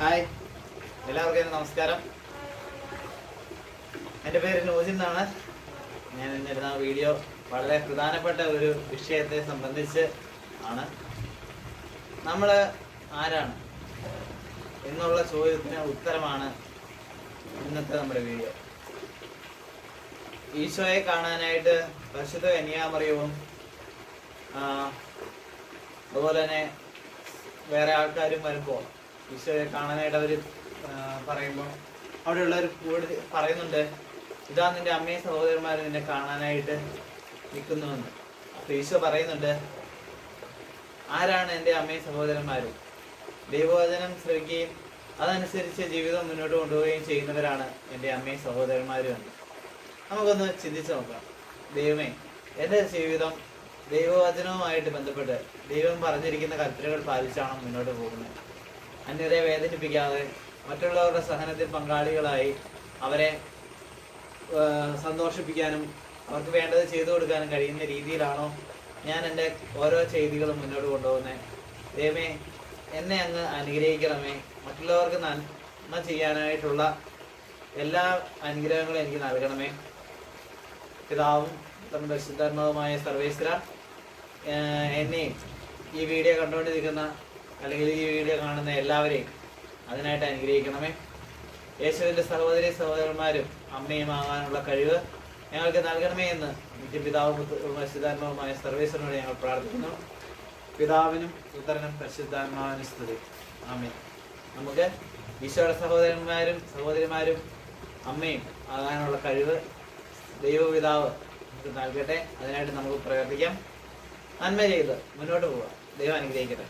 Hi. എല്ലാവർക്കും നമസ്കാരം. എന്റെ പേര് നോജിൻ എന്നാണ്. ഞാൻ ഇന്നിരുന്ന വീഡിയോ വളരെ പ്രധാനപ്പെട്ട ഒരു വിഷയത്തെ സംബന്ധിച്ച് ആണ്. നമ്മൾ ആരാണ്? എന്നുള്ള ചോദ്യത്തിന് ഉത്തരമാണ് ഇന്നത്തെ നമ്മുടെ വീഡിയോ. ഈശോയെ കാണാനായിട്ട് പരിശുദ്ധ കന്യാമറിയവും അതുപോലെ തന്നെ വേറെ ആൾക്കാരും വരുമ്പോൾ ഈശോയെ കാണാനായിട്ട് അവർ പറയുമ്പോൾ അവിടെയുള്ളവർ കൂടുതൽ പറയുന്നുണ്ട് ഇതാ നിന്റെ അമ്മയും സഹോദരന്മാരും നിന്നെ കാണാനായിട്ട് നിൽക്കുന്നുവെന്ന്. അപ്പൊ ഈശോ പറയുന്നുണ്ട് ആരാണ് എന്റെ അമ്മയും സഹോദരന്മാരും? ദൈവവചനം ശ്രമിക്കുകയും അതനുസരിച്ച് ജീവിതം മുന്നോട്ട് കൊണ്ടുപോവുകയും ചെയ്യുന്നവരാണ് എന്റെ അമ്മയും സഹോദരന്മാരും എന്ന്. നമുക്കൊന്ന് ചിന്തിച്ചു നോക്കാം. ദൈവമേ എന്റെ ജീവിതം ദൈവവചനവുമായിട്ട് ബന്ധപ്പെട്ട് ദൈവം പറഞ്ഞിരിക്കുന്ന കൽപ്പനകൾ പാലിച്ചാണ് മുന്നോട്ട് പോകുന്നത്? അന്യരെ വേദനിപ്പിക്കാതെ മറ്റുള്ളവരുടെ സഹനത്തിൽ പങ്കാളികളായി അവരെ സന്തോഷിപ്പിക്കാനും അവർക്ക് വേണ്ടത് ചെയ്തു കൊടുക്കാനും കഴിയുന്ന രീതിയിലാണോ ഞാൻ എന്റെ ഓരോ ചെയ്തികളും മുന്നോട്ട് കൊണ്ടുപോകുന്നത് ദൈവമേ എന്നെ അങ്ങ് അനുഗ്രഹിക്കണമേ. മറ്റുള്ളവർക്ക് നന്മ ചെയ്യാനായിട്ടുള്ള എല്ലാ അനുഗ്രഹങ്ങളും എനിക്ക് നൽകണമേ. പിതാവും നമ്മുടെ ശുദ്ധർമ്മവുമായ സർവേശ്വര എന്നെയും ഈ വീഡിയോ കണ്ടുകൊണ്ടിരിക്കുന്ന അല്ലെങ്കിൽ ഈ വീഡിയോ കാണുന്ന എല്ലാവരെയും അതിനായിട്ട് അനുഗ്രഹിക്കണമേ. യേശുവിന്റെ സഹോദരി സഹോദരന്മാരും അമ്മയും ആകാനുള്ള കഴിവ് ഞങ്ങൾക്ക് നൽകണമേ എന്ന് നിത്യപിതാവും പരിശുദ്ധാത്മാവുമായ സർവേശ്വരനോട് ഞങ്ങൾ പ്രാർത്ഥിക്കുന്നു. പിതാവിനും പുത്രനും പരിശുദ്ധാത്മാവിനും സ്തുതി. ആമേ നമുക്ക് ഈശോയുടെ സഹോദരന്മാരും സഹോദരിമാരും അമ്മയും ആകാനുള്ള കഴിവ് ദൈവപിതാവ് നമുക്ക് നൽകട്ടെ. അതിനായിട്ട് നമുക്ക് പ്രവർത്തിക്കാം. നന്മ ചെയ്ത് മുന്നോട്ട് പോവാം. ദൈവം അനുഗ്രഹിക്കട്ടെ.